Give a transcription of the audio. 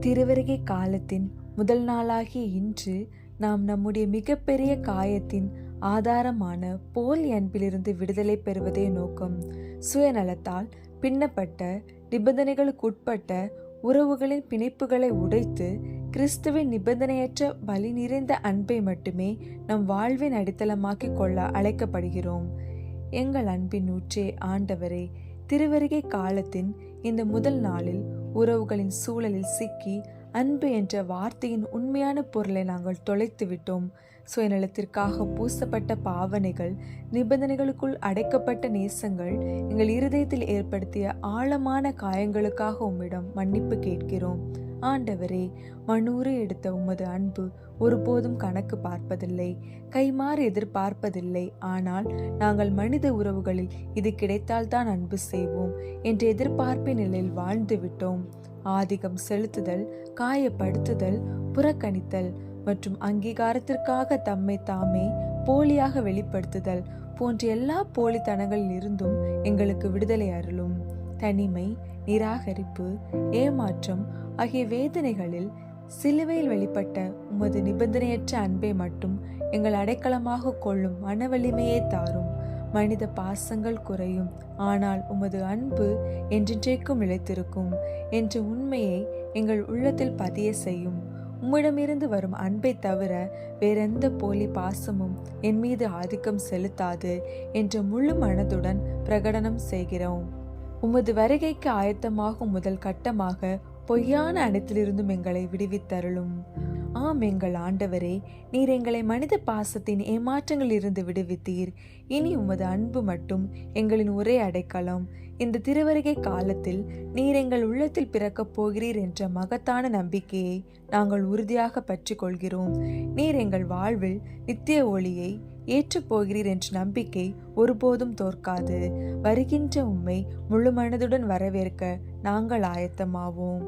திருவருகை காலத்தின் முதல் நாளாகிய இன்று நாம் நம்முடைய மிகப்பெரிய காயத்தின் ஆதாரமான போல் அன்பிலிருந்து விடுதலை பெறுவதே நோக்கம். சுயநலத்தால் பின்னப்பட்ட நிபந்தனைகளுக்குட்பட்ட உறவுகளின் பிணைப்புகளை உடைத்து கிறிஸ்துவின் நிபந்தனையற்ற வழி நிறைந்த அன்பை மட்டுமே நம் வாழ்வின் அடித்தளமாக்கிக் கொள்ள அழைக்கப்படுகிறோம். எங்கள் அன்பின் ஊற்றே ஆண்டவரே திருவருகை காலத்தின் இந்த முதல் நாளில் உறவுகளின் சூழலில் சிக்கி அன்பு என்ற வார்த்தையின் உண்மையான பொருளை நாங்கள் தொலைத்து விட்டோம். சுயநலத்திற்காக பூசப்பட்ட பாவனைகள் நிபந்தனைகளுக்குள் அடைக்கப்பட்ட நேசங்கள் எங்கள் இருதயத்தில் ஏற்படுத்திய ஆழமான காயங்களுக்காக உம்மிடம் மன்னிப்பு கேட்கிறோம். ஆண்டவரே மனூறு எடுத்த உமது அன்பு ஒருபோதும் கணக்கு பார்ப்பதில்லை கைமாறு எதிர்பார்ப்பதில்லை. ஆனால் நாங்கள் மனித உறவுகளில் இது கிடைத்தால்தான் அன்பு செய்வோம். என்ற எதிர்பார்ப்பின் நிலையில் வாழ்ந்து விட்டோம். ஆதிக்கம் செலுத்துதல் காயப்படுத்துதல் புறக்கணித்தல் மற்றும் அங்கீகாரத்திற்காக தம்மை தாமே போலியாக வெளிப்படுத்துதல் போன்ற எல்லா போலித்தனங்களில் இருந்தும் எங்களுக்கு விடுதலை அருளும். தனிமை நிராகரிப்பு ஏமாற்றம் ஆகிய வேதனைகளில் சிலுவையில் வெளிப்பட்ட உமது நிபந்தனையற்ற அன்பை மட்டும் எங்கள் அடைக்கலமாக கொள்ளும் மன வலிமையே தாரும். மனித பாசங்கள் குறையும். ஆனால் உமது அன்பு என்றென்றைக்கும் நிலைத்திருக்கும் என்ற உண்மையை எங்கள் உள்ளத்தில் பதிய செய்யும். உம்மிடமிருந்து வரும் அன்பை தவிர வேறெந்த போலி பாசமும் என் மீது ஆதிக்கம் செலுத்தாது என்ற முழு மனதுடன் பிரகடனம் செய்கிறோம். உமது வருகைக்கு ஆயத்தமாகும் முதல் கட்டமாக பொய்யான அனைத்திலிருந்தும் எங்களை விடுவித்தருளும். ஆம் எங்கள் ஆண்டவரே நீர் எங்களை மனித பாசத்தின் ஏமாற்றங்களிலிருந்து விடுவித்தீர். இனி உமது அன்பு மட்டும் எங்களின் ஒரே அடைக்கலம். இந்த திருவருகை காலத்தில் நீர் எங்கள் உள்ளத்தில் பிறக்கப் போகிறீர் என்ற மகத்தான நம்பிக்கையை நாங்கள் உறுதியாக பற்றி கொள்கிறோம் நீர் எங்கள் வாழ்வில் நித்திய ஒளியை ஏற்றுப் போகிறீர் என்ற நம்பிக்கை ஒருபோதும் தோற்காது. வருகின்ற உம்மை முழு மனதுடன் வரவேற்க நாங்கள் ஆயத்தமாவோம்.